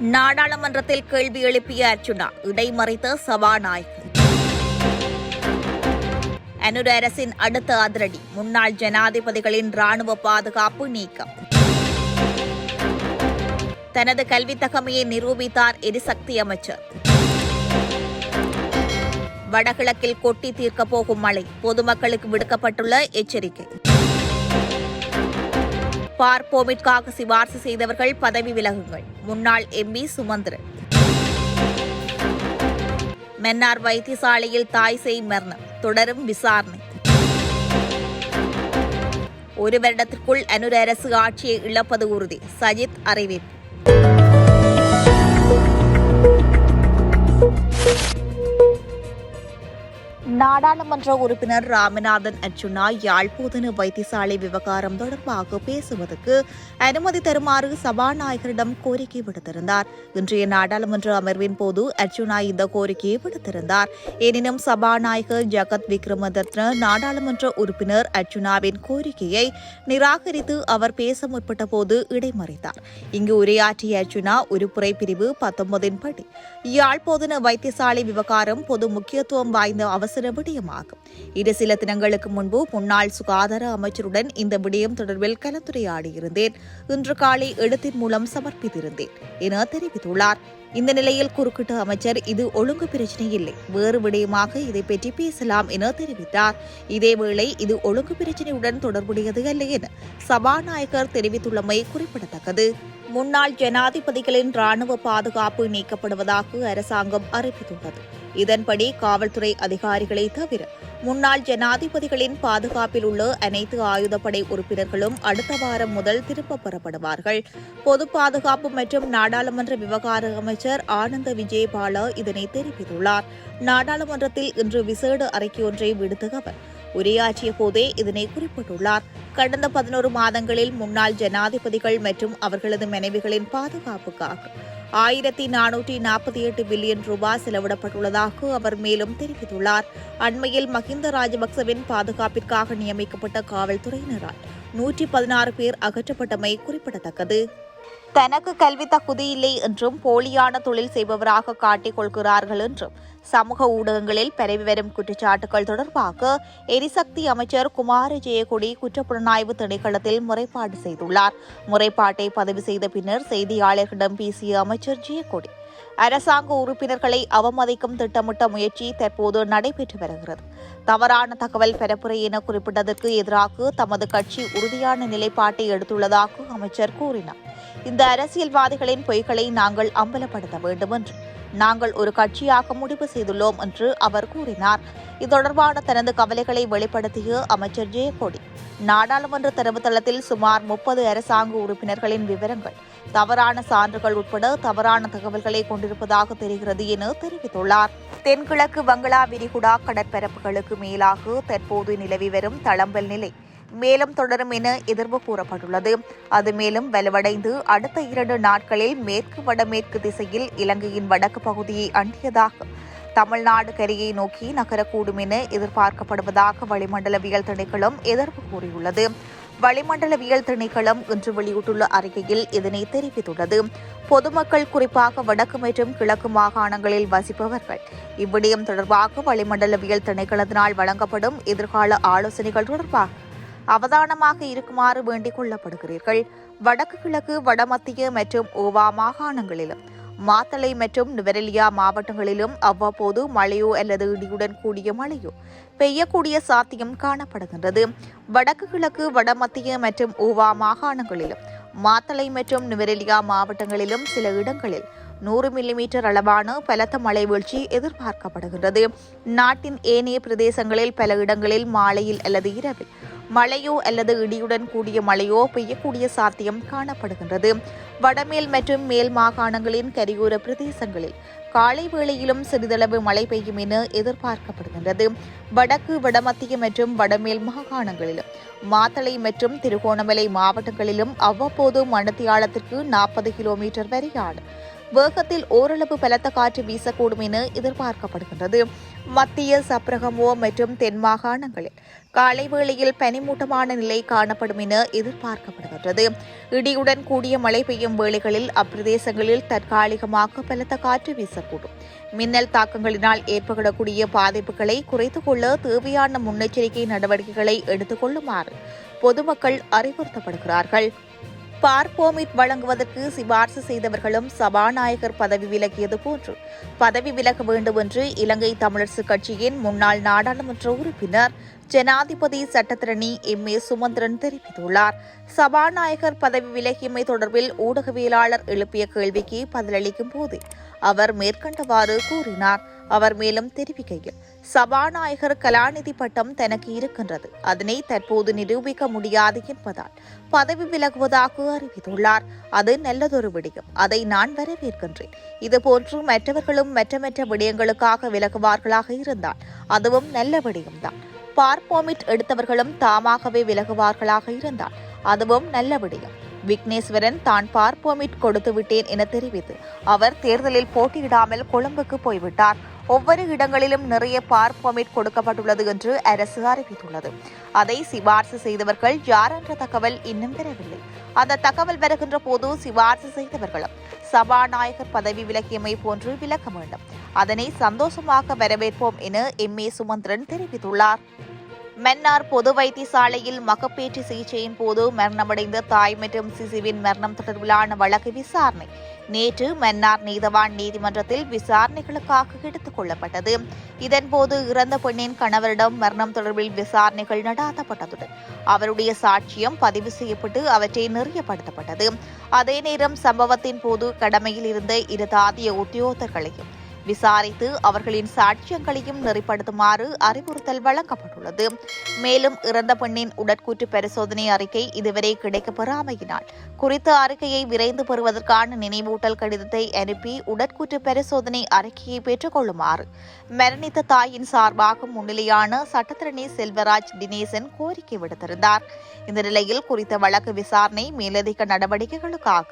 நாடாளுமன்றத்தில் கேள்வி எழுப்பிய அர்ஜுனா இடைமறித்த சபாநாயகர் அனுர அரசின் அடுத்த அதிரடி முன்னாள் ஜனாதிபதிகளின் ராணுவ பாதுகாப்பு நீக்கம். தனது கல்வித் தகமையை நிரூபித்தார் எரிசக்தி அமைச்சர். வடகிழக்கில் கொட்டி தீர்க்கப் போகும் மழை பொதுமக்களுக்கு விடுக்கப்பட்டுள்ள எச்சரிக்கை. பார்ப்போமிற்காக சிபார்சு செய்தவர்கள் பதவி விலகுங்கள். முன்னாள் எம்பி சுமந்திரன். மென்னார் வைத்தியசாலையில் தாய் செய் மரணம். தொடரும் விசாரணை. ஒரு வருடத்திற்குள் அனுர அரசு ஆட்சியை இழப்பது உறுதி. சஜித் அறிவிப்பு. நாடாளுமன்ற உறுப்பினர் ராமநாதன் அர்ஜுனா யாழ்ப்பூதன வைத்தியசாலை விவகாரம் தொடர்பாக பேசுவதற்கு அனுமதி தருமாறு சபாநாயகரிடம் கோரிக்கை விடுத்திருந்தார். இன்றைய நாடாளுமன்ற அமர்வின் போது அர்ஜுனா இந்த கோரிக்கையை விடுத்திருந்தார். எனினும் சபாநாயகர் ஜகத் விக்ரமதத்ன நாடாளுமன்ற உறுப்பினர் அர்ஜுனாவின் கோரிக்கையை நிராகரித்து அவர் பேச முற்பட்ட போது இடைமறித்தார். இங்கு உரையாற்றிய அர்ஜுனா உருப்புரை பிரிவு பத்தொன்பதின் படி யாழ்ப்போதன வைத்தியசாலை விவகாரம் பொது முக்கியத்துவம் வாய்ந்த அவசர விடயமாகும் இது சில தினங்களுக்கு முன்பு முன்னாள் சுகாதார அமைச்சருடன் இந்த விடயம் தொடர்பில் கலந்துரையாடியிருந்தேன். இன்று காலை எழுத்தின் மூலம் சமர்ப்பித்திருந்தேன் என தெரிவித்துள்ளார். இந்த நிலையில் குறுக்கிட்ட அமைச்சர் இது ஒழுங்கு பிரச்சனை இல்லை. வேறு விடயமாக இதை பற்றி பேசலாம் என தெரிவித்தார். இதேவேளை இது ஒழுங்கு பிரச்சனையுடன் தொடர்புடையது அல்ல என சபாநாயகர் தெரிவித்துள்ளமை குறிப்பிடத்தக்கது. முன்னாள் ஜனாதிபதிகளின் ராணுவ பாதுகாப்பு நீக்கப்படுவதாக அரசாங்கம் அறிவித்துள்ளது. இதன்படி காவல்துறை அதிகாரிகளை தவிர முன்னாள் ஜனாதிபதிகளின் பாதுகாப்பில் உள்ள அனைத்து ஆயுதப்படை உறுப்பினர்களும் அடுத்த வாரம் முதல் திரும்பப் பெறப்படுவார்கள். பொது பாதுகாப்பு மற்றும் நாடாளுமன்ற விவகார அமைச்சர் ஆனந்த விஜயபால இதனை தெரிவித்துள்ளார். நாடாளுமன்றத்தில் இன்று விசேட அறிக்கையொன்றை விடுத்த அவர். உரையாற்றிய போதே இதனை குறிப்பிட்டுள்ளார். கடந்த பதினோரு மாதங்களில் முன்னாள் ஜனாதிபதிகள் மற்றும் அவர்களது மனைவிகளின் பாதுகாப்புக்காக ஆயிரத்தி நானூற்றி நாற்பத்தி எட்டு பில்லியன் ரூபாய் செலவிடப்பட்டுள்ளதாக அவர் மேலும் தெரிவித்துள்ளார். அண்மையில் மஹிந்த ராஜபக்சவின் பாதுகாப்பிற்காக நியமிக்கப்பட்ட காவல்துறையினரால் நூற்றி பதினாறு பேர் அகற்றப்பட்டமை குறிப்பிடத்தக்கது. தனக்கு கல்வி தகுதி இல்லை என்றும் போலியான தொழில் செய்பவராக காட்டிக் கொள்கிறார்கள் என்றும் சமூக ஊடகங்களில் பரவி வரும் குற்றச்சாட்டுகள் தொடர்பாக எரிசக்தி அமைச்சர் குமார ஜெயக்குடி குற்றப்புலனாய்வு திணைக்களத்தில் முறைப்பாடு செய்துள்ளார். முறைப்பாட்டை பதிவு செய்த பின்னர் செய்தியாளர்களிடம் பேசிய அமைச்சர் ஜெயக்குடி அரசாங்க உறுப்பினர்களை அவமதிக்கும் திட்டமிட்ட முயற்சி தற்போது நடைபெற்று வருகிறது. தவறான தகவல் பரப்புரை என குறிப்பிட்டதற்கு எதிராக தமது கட்சி உறுதியான நிலைப்பாட்டை எடுத்துள்ளதாக அமைச்சர் கூறினார். இந்த அரசியல்வாதிகளின் பொய்களை நாங்கள் அம்பலப்படுத்த வேண்டும் என்று நாங்கள் ஒரு கட்சியாக முடிவு செய்துள்ளோம் என்று அவர் கூறினார். இது தொடர்பான தனது கவலைகளை வெளிப்படுத்திய அமைச்சர் ஜெயக்கொடி. நாடாளுமன்ற தரவுத்தளத்தில் சுமார் முப்பது அரசாங்க உறுப்பினர்களின் விவரங்கள். தவறான சான்றுகள் உட்பட தவறான தகவல்களை கொண்டிருப்பதாக தெரிகிறது என தெரிவித்துள்ளார். தென்கிழக்கு வங்களா விரிகுடா கடற்பரப்புகளுக்கு மேலாக தற்போது நிலவி வரும் தளம்பல் நிலை மேலும் தொடரும் என எதிர்வு கூறப்பட்டுள்ளது. அது மேலும் வலுவடைந்து அடுத்த இரண்டு நாட்களில் மேற்கு வடமேற்கு திசையில் இலங்கையின் வடக்கு பகுதியை அண்டியதாக தமிழ்நாடு கரையை நோக்கி நகரக்கூடும் என எதிர்பார்க்கப்படுவதாக வளிமண்டலவியல் திணைக்களம் எதிர்ப்பு கூறியுள்ளது. வளிமண்டலவியல் திணைக்களம் இன்று வெளியிட்டுள்ள அறிக்கையில் இதனை தெரிவித்துள்ளது. பொதுமக்கள் குறிப்பாக வடக்கு மற்றும் கிழக்கு மாகாணங்களில் வசிப்பவர்கள். இவ்விடயம் தொடர்பாக வளிமண்டலவியல் திணைக்களத்தினால் வழங்கப்படும் எதிர்கால ஆலோசனைகள் தொடர்பாக அவதானமாக இருக்குமாறு வேண்டிக் கொள்ளப்படுகிறீர்கள். வடக்கு கிழக்கு வடமத்திய மற்றும் ஓவா மாகாணங்களிலும் மாத்தளை மற்றும் நுவரெலியா மாவட்டங்களிலும் அவ்வப்போது மழையோ அல்லது இடியுடன் கூடிய மழையோ பெய்யக்கூடிய சாத்தியம் காணப்படுகின்றது. வடக்கு கிழக்கு வடமத்திய மற்றும் ஊவா மாகாணங்களிலும் மாத்தளை மற்றும் நுவரெலியா மாவட்டங்களிலும் சில இடங்களில் நூறு மில்லிமீட்டர் அளவான பலத்த மழை வீழ்ச்சி எதிர்பார்க்கப்படுகின்றது. நாட்டின் ஏனைய பிரதேசங்களில் பல இடங்களில் மாலையில் அல்லது இரவில் மழையோ அல்லது இடியுடன் கூடிய மழையோ பெய்யக்கூடிய சாத்தியம் காணப்படுகின்றது. வடமேல் மற்றும் மேல் மாகாணங்களின் கரையோர பிரதேசங்களில் காலை வேளையிலும் சிறிதளவு மழை பெய்யும் என எதிர்பார்க்கப்படுகின்றது. வடக்கு வடமத்திய மற்றும் வடமேல் மாகாணங்களிலும் மாத்தளை மற்றும் திருகோணமலை மாவட்டங்களிலும் அவ்வப்போது மணத்தியாலத்திற்கு நாற்பது கிலோமீட்டர் வரையான வேகத்தில் ஓரளவு பலத்த காற்று வீசக்கூடும் என எதிர்பார்க்கப்படுகின்றது. மத்திய சப்ரகமோ மற்றும் தென் மாகாணங்களில் காலை வேளையில் பனிமூட்டமான நிலை காணப்படும் என எதிர்பார்க்கப்படுகின்றது. இடியுடன் கூடிய மழை பெய்யும் வேளைகளில் அப்பிரதேசங்களில் தற்காலிகமாக பலத்த காற்று வீசக்கூடும். மின்னல் தாக்கங்களினால் ஏற்படக்கூடிய பாதிப்புகளை குறைத்துக் கொள்ள தேவையான முன்னெச்சரிக்கை நடவடிக்கைகளை எடுத்துக் கொள்ளுமாறு பொதுமக்கள் அறிவுறுத்தப்படுகிறார்கள். பார்போமிட் வழங்குவதற்கு சிபார்சு செய்தவர்களும் சபாநாயகர் பதவி விலகியது போன்று பதவி விலக வேண்டும் என்று இலங்கை தமிழரசு கட்சியின் முன்னாள் நாடாளுமன்ற உறுப்பினர் ஜனாதிபதி சட்டத்திரணி எம். ஏ. சுமந்திரன் தெரிவித்துள்ளார். சபாநாயகர் பதவி விலகியமை தொடர்பில் ஊடகவியலாளர் எழுப்பிய கேள்விக்கு பதிலளிக்கும் போது அவர் மேற்கண்டவாறு கூறினார். அவர் மேலும் தெரிவிக்கையில் சபாநாயகர் கலாநிதி பட்டம் தனக்கு இருக்கின்றது. அதனை தற்போது நிரூபிக்க முடியாது என்பதால் பதவி விலகுவதாக அறிவித்துள்ளார். அது நல்லதொரு விடயம். அதை நான் வரவேற்கின்றேன். இதுபோன்று மற்றவர்களும் மற்ற மற்ற விடயங்களுக்காக விலகுவார்களாக இருந்தால் அதுவும் நல்ல விடயம்தான். பார்ப்போமிட் எடுத்தவர்களும் தாமாகவே விலகுவார்களாக இருந்தால் அதுவும் நல்ல விடயம். விக்னேஸ்வரன் தான் பார்ப்போமிட் கொடுத்து விட்டேன் என தெரிவித்து அவர் தேர்தலில் போட்டியிடாமல் கொழும்புக்கு போய்விட்டார். ஒவ்வொரு இடங்களிலும் நிறைய பார்ப்போமிட் கொடுக்கப்பட்டுள்ளது என்று அரசு அறிவித்துள்ளது. அதை சிபார்சு செய்தவர்கள் யார் என்ற தகவல் இன்னும் பெறவில்லை. அந்த தகவல் வருகின்ற போது சிபார்சு செய்தவர்களும் சபாநாயகர் பதவி விலக்கியமை போன்று விளக்க வேண்டும். அதனை சந்தோஷமாக வரவேற்போம் என எம் ஏ சுமந்திரன் தெரிவித்துள்ளார். மென்னார் பொது வைத்தியசாலையில் மகப்பேற்று சிகிச்சையின் போது மரணமடைந்த தாய் மற்றும் சிசுவின் மரணம் தொடர்பிலான வழக்கு விசாரணை. நேற்று மன்னார் நீதவான் நீதிமன்றத்தில் விசாரணைகளுக்காக எடுத்துக் கொள்ளப்பட்டது. இதன்போது இறந்த பெண்ணின் கணவரிடம் மரணம் தொடர்பில் விசாரணைகள் நடாத்தப்பட்டதுடன் அவருடைய சாட்சியம் பதிவு செய்யப்பட்டு அவற்றை நெறியப்படுத்தப்பட்டது. அதே நேரம் சம்பவத்தின் போது கடமையில் இருந்த இரு தாதிய உத்தியோகத்தர்களையும் விசாரித்து அவர்களின் சாட்சியங்களையும் நெறிப்படுத்துமாறு அறிவுறுத்தல் வழங்கப்பட்டுள்ளது. மேலும் இறந்த பெண்ணின் உடற்கூற்று பரிசோதனை அறிக்கை இதுவரை கிடைக்கப்பெறாமையினால் குறித்த அறிக்கையை விரைந்து பெறுவதற்கான நினைவூட்டல் கடிதத்தை அனுப்பி உடற்கூற்று பரிசோதனை அறிக்கையை பெற்றுக் கொள்ளுமாறு மரணித்த தாயின் சார்பாக முன்னிலையான சட்டத்திரணி செல்வராஜ் தினேசன் கோரிக்கை விடுத்திருந்தார். இந்த நிலையில் குறித்த வழக்கு விசாரணை மேலதிக நடவடிக்கைகளுக்காக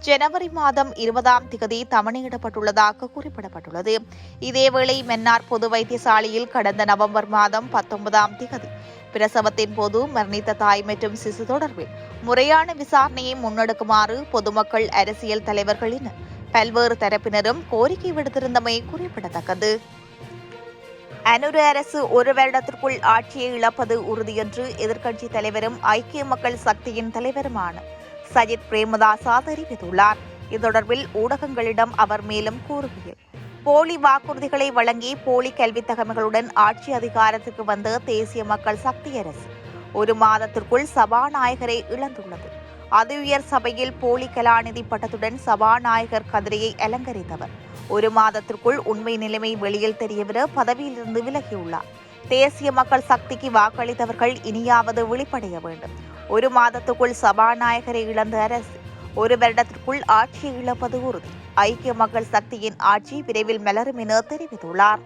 ஜனவரி மாதம் இருபதாம் திகதி தமணியிடப்பட்டுள்ளதாக குறிப்பிடப்பட்டுள்ளது. இதேவேளை மென்னார் பொது வைத்தியசாலையில் கடந்த நவம்பர் மாதம் பத்தொன்பதாம் திகதி பிரசவத்தின் போது மரணித்த தாய் மற்றும் சிசு தொடர்பில் முறையான விசாரணையை முன்னெடுக்குமாறு பொதுமக்கள் அரசியல் தலைவர்களின் பல்வேறு தரப்பினரும் கோரிக்கை விடுத்திருந்தமை குறிப்பிடத்தக்கது. அனுரு அரசு ஒரு வருடத்திற்குள் ஆட்சியை இழப்பது உறுதியென்று எதிர்க்கட்சித் தலைவரும் ஐக்கிய மக்கள் சக்தியின் தலைவருமான சஜித் பிரேமதாசா தெரிவித்துள்ளார் இது தொடர்பில் ஊடகங்களிடம் அவர் மேலும் கூறுகையில் போலி வாக்குறுதிகளை வழங்கி போலி கல்வித் தகமைகளுடன் ஆட்சி அதிகாரத்திற்கு வந்த தேசிய மக்கள் சக்தி அரசு ஒரு மாதத்திற்குள் சபாநாயகரை இழந்துள்ளது. அது உயர் சபையில் போலி கலாநிதி பட்டத்துடன் சபாநாயகர் கதிரையை அலங்கரித்தவர். ஒரு மாதத்திற்குள் உண்மை நிலைமை வெளியில் தெரியவிட பதவியிலிருந்து விலகியுள்ளார். தேசிய மக்கள் சக்திக்கு வாக்களித்தவர்கள் இனியாவது வெளிப்படைய வேண்டும். ஒரு மாதத்துக்குள் சபாநாயகரை இழந்த அரசு ஒரு வருடத்திற்குள் ஆட்சியை இழப்பது உறுதி. ஐக்கிய மக்கள் சக்தியின் ஆட்சி விரைவில் மலரும் என தெரிவித்துள்ளார்.